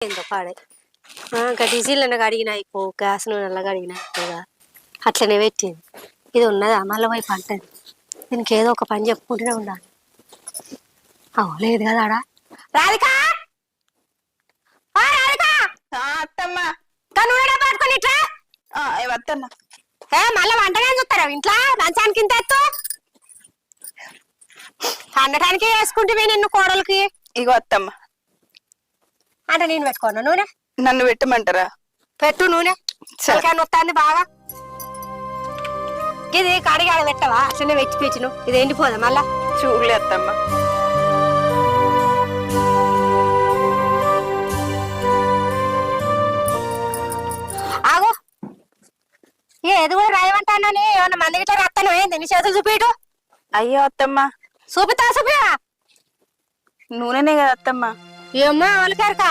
ఏందో పాడే ఆ, ఇంకా డీజిల్ అన్న కడిగిన అయిపో గ్యాస్ నూనె కడిగిన అయిపోగా అట్లనే పెట్టింది ఇది ఉన్నదా మళ్ళీ పోయి పంటది దీనికి ఏదో ఒక పని చెప్పుకుంటూనే ఉండాలి అవు లేదు కదా ఆడ రాధిక అత్తమ్మ పట్టుకొని ఇట్లా ఏ మళ్ళీ వంటనే చూస్తారా ఇంట్లో మంచానికి ఇంత ఎత్తు వేసుకుంటే నిన్ను కోడలికి ఇగో అత్తమ్మ అంటే నేను పెట్టుకోను. నూనె? నన్ను పెట్టమంటారా? పెట్టు నూనె. సరే. చిలకాయ వస్తుంది బాగా. ఇది కడిగి ఆడ పెట్టవా? అట్లనే వెచ్చి పెచ్చిను ఇది ఎండిపోదా మళ్ళా? చూడలే అత్తమ్మ. ఆగు. ఏది కూడా రాయమంటానని ఏమన్నా మంది గిట్ల రాస్తాను ఏంది? నీ చేతులు చూపిటు అయ్యో అత్తమ్మ. చూపితా చూపివా నూనెనే కదా అత్తమ్మ. ఏమ్మా వాళ్ళకారక